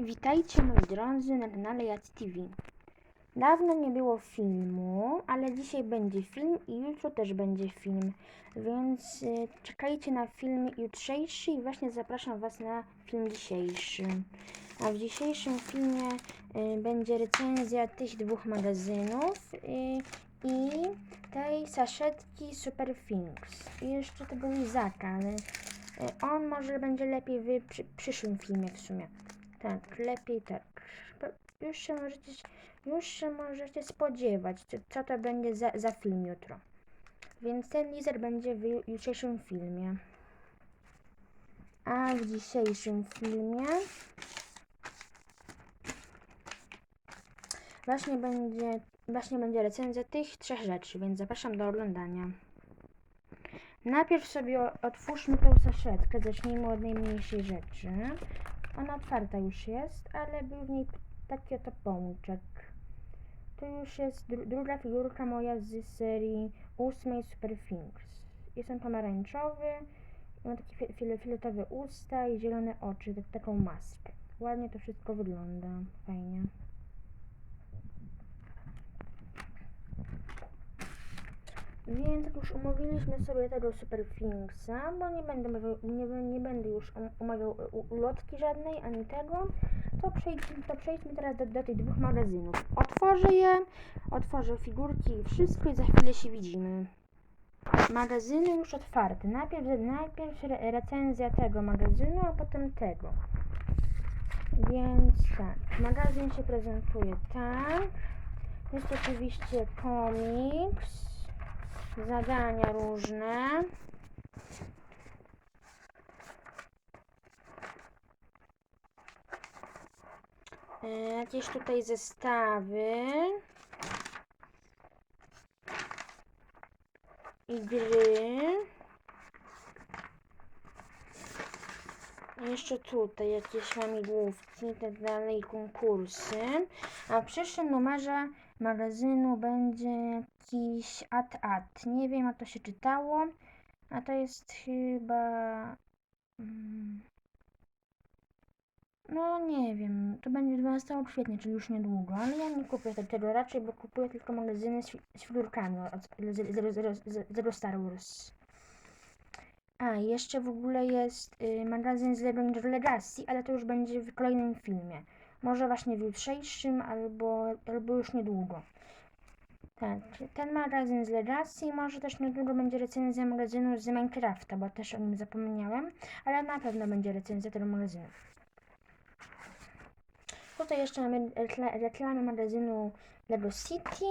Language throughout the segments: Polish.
Witajcie moi drodzy na kanale Jac TV. Dawno nie było filmu, ale dzisiaj będzie film i jutro też będzie film, więc y, czekajcie na film jutrzejszy i właśnie zapraszam Was na film dzisiejszy. A w dzisiejszym filmie y, będzie recenzja tych dwóch magazynów y, i tej saszetki Super Things i jeszcze tego lizaka, ale y, on może będzie lepiej w przy, przyszłym filmie w sumie. Tak, lepiej tak. Już się możecie, już się możecie spodziewać, co, to będzie za, za film jutro. Więc ten lizer będzie w ju- jutrzejszym filmie. A w dzisiejszym filmie właśnie będzie, właśnie będzie recenzja tych trzech rzeczy, więc zapraszam do oglądania. Najpierw sobie otwórzmy tę saszetkę, zacznijmy od najmniejszej rzeczy. Ona otwarta już jest, ale był w niej taki oto pączek. To już jest dru druga figurka moja z serii ósmej Super Things. Jest on pomarańczowy, ma takie fi fil fioletowe usta i zielone oczy, tak, taką maskę. Ładnie to wszystko wygląda, fajnie. Więc jak już umówiliśmy sobie tego Super Thingsa, bo nie będę, omawiał- nie, nie będę już umawiał u- ulotki żadnej, ani tego, to przejdźmy, to przejdźmy teraz do, do tych dwóch magazynów. Otworzę je, otworzę figurki i wszystko i za chwilę się widzimy. Magazyny już otwarte. Najpierw, najpierw re- recenzja tego magazynu, a potem tego. Więc tak, magazyn się prezentuje tak. Jest oczywiście komiks zadania różne. E, Jakieś tutaj zestawy. I gry. Jeszcze tutaj jakieś łamigłówki i tak dalej, konkursy. A w przyszłym numerze magazynu będzie jakiś at-at. Nie wiem, jak to się czytało. A to jest chyba... mm, No nie wiem, to będzie 12 kwietnia, czyli już niedługo, ale ja nie kupię te- tego raczej, bo kupuję tylko magazyny z, z figurkami od z- Star Wars. A, jeszcze w ogóle jest y, magazyn z Lego Ninja Legacy, ale to już będzie w kolejnym filmie. Może właśnie w jutrzejszym, albo, albo już niedługo. Tak, ten magazyn z Legacy, może też niedługo będzie recenzja magazynu z Minecrafta, bo też o nim zapomniałem, ale na pewno będzie recenzja tego magazynu. Tutaj jeszcze mamy rekla reklamę magazynu Lego City,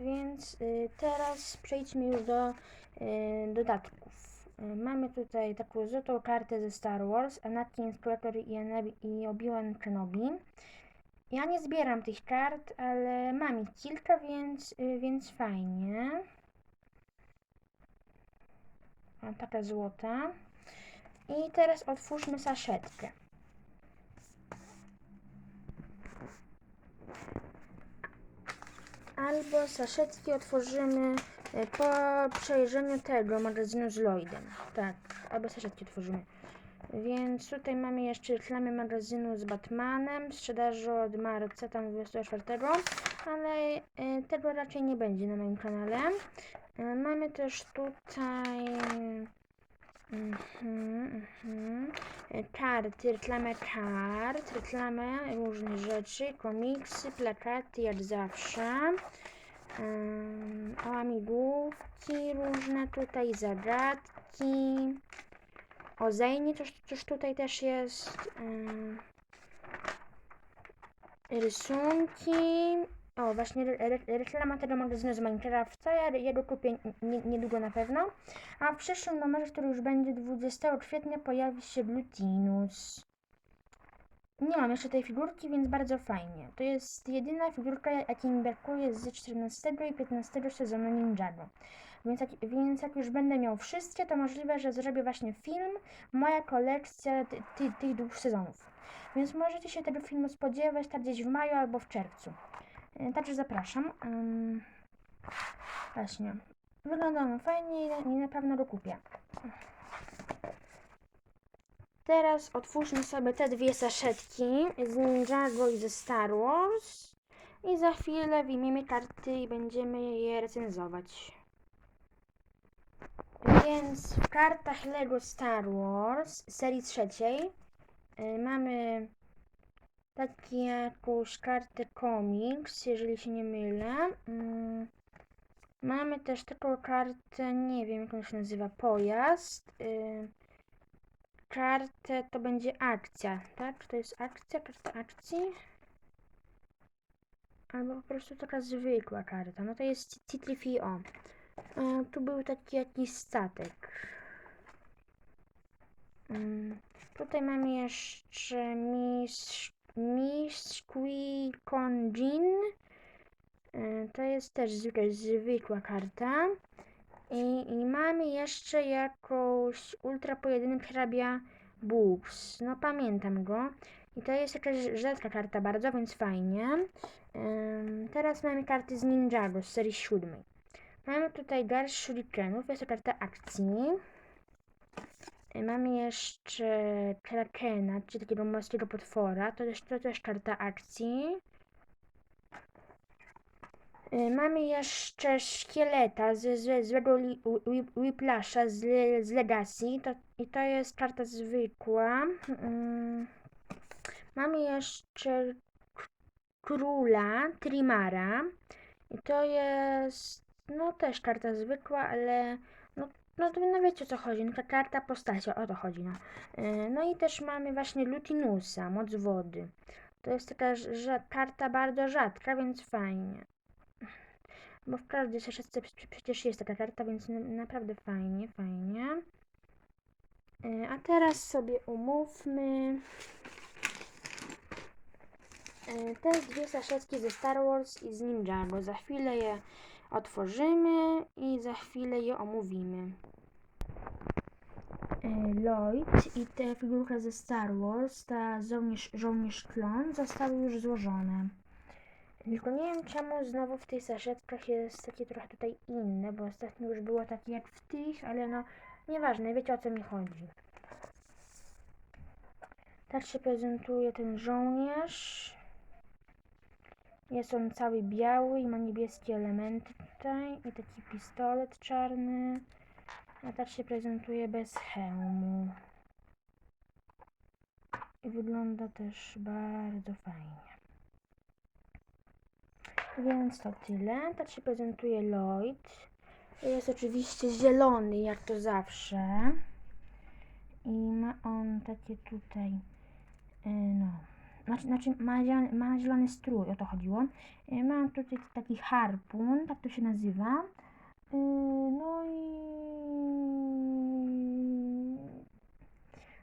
więc y, teraz przejdźmy już do y, dodatków. Y, mamy tutaj taką złotą kartę ze Star Wars, Anakin Skywalker i, Obi-Wan Kenobi. Ja nie zbieram tych kart, ale mam ich kilka, więc, y, więc fajnie. A, taka złota. I teraz otwórzmy saszetkę. Albo saszetki otworzymy po przejrzeniu tego magazynu z Lloydem. Tak, albo saszetki otworzymy. Więc tutaj mamy jeszcze reklamy magazynu z Batmanem, sprzedaży od marca, tam 24, ale y, tego raczej nie będzie na moim kanale. Y, mamy też tutaj mhm, mhm, y, karty, reklamę kart, reklamę różnych rzeczy, komiksy, plakaty jak zawsze. Um, łamigłówki różne tutaj, zagadki. O Zajnie coś, coś tutaj też jest. rysunki. O, właśnie re, re, reklama tego magazynu z Minecrafta. Ja, ja go kupię nie, niedługo na pewno. A w przyszłym numerze, który już będzie 20 kwietnia, pojawi się Glutinus. Nie mam jeszcze tej figurki, więc bardzo fajnie. To jest jedyna figurka, jakiej mi brakuje z 14 i 15 sezonu Ninjago. Więc jak, więc jak już będę miał wszystkie, to możliwe, że zrobię właśnie film, moja kolekcja ty, ty, tych dwóch sezonów. Więc możecie się tego filmu spodziewać tak gdzieś w maju albo w czerwcu. E, Także zapraszam. Ym, właśnie. Wygląda on fajnie i na pewno go kupię. Teraz otwórzmy sobie te dwie saszetki z Ninjago i ze Star Wars. I za chwilę wyjmiemy karty i będziemy je recenzować. Więc w kartach Lego Star Wars serii trzeciej y, mamy taką jakąś kartę komiks, jeżeli się nie mylę. Mm, Mamy też taką kartę, nie wiem jak ona się nazywa, pojazd. Kartę to będzie akcja, tak? Czy to jest akcja, karta akcji? Albo po prostu taka zwykła karta. No to jest C3PO. E, tu był taki jakiś statek. Mm, tutaj mamy jeszcze Miss, Miss Qui Con Jin. E, To jest też zwykła karta. I, I mamy jeszcze jakąś ultra pojedynek hrabia Books. No pamiętam go. I to jest jakaś rzadka karta bardzo, więc fajnie. Teraz mamy karty z Ninjago z serii siódmej. Mamy tutaj garść shurikenów, jest to karta akcji. E, Mamy jeszcze Krakena, czyli takiego morskiego potwora, to też, to też karta akcji. Y, Mamy jeszcze szkieleta z, z złego Whiplasha z, z Legacy. To, I to jest karta zwykła. Mm. Mamy jeszcze króla Trimara. I to jest no też karta zwykła, ale no, no, to- no wiecie o co chodzi. No, ta karta postaci, o to chodzi. No. Y, no i też mamy właśnie Lutinusa, moc wody. To jest taka karta bardzo rzadka, więc fajnie. Bo w każdej prze- przecież jest taka karta, więc na- naprawdę fajnie, fajnie. E, A teraz sobie umówmy e, te dwie saszetki ze Star Wars i z Ninjago. Za chwilę je otworzymy i za chwilę je omówimy. E, Lloyd i te figurka ze Star Wars, ta żołnierz, żołnierz klon, zostały już złożone. Tylko nie wiem czemu znowu w tych saszetkach jest takie trochę tutaj inne, bo ostatnio już było takie jak w tych, ale no nieważne, wiecie o co mi chodzi. Tak się prezentuje ten żołnierz. Jest on cały biały i ma niebieskie elementy tutaj i taki pistolet czarny. A tak się prezentuje bez hełmu. I wygląda też bardzo fajnie. Więc to tyle. Tak się prezentuje Lloyd. Jest oczywiście zielony, jak to zawsze. I ma on takie tutaj, y, no, znaczy, ma, zielony, ma zielony strój, o to chodziło. Y, Mam tutaj taki harpun, tak to się nazywa. Y, No i...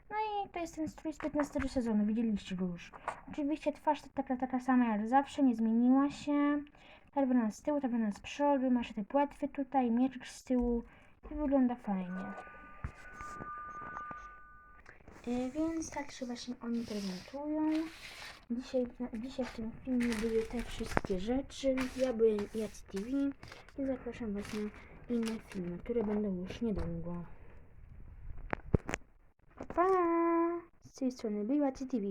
No i to jest ten strój z 15 sezonu, widzieliście go już. Oczywiście twarz taka, taka sama jak zawsze, nie zmieniła się. Czerwona z tyłu, czerwona z przodu, masz te płetwy tutaj, mieczek z tyłu i wygląda fajnie. E, Więc tak się właśnie oni prezentują. Dzisiaj, dzisiaj w tym filmie były te wszystkie rzeczy. Ja byłem Jac TV i zapraszam Was na inne filmy, które będą już niedługo. Pa! Pa! Z tej strony był Jac TV.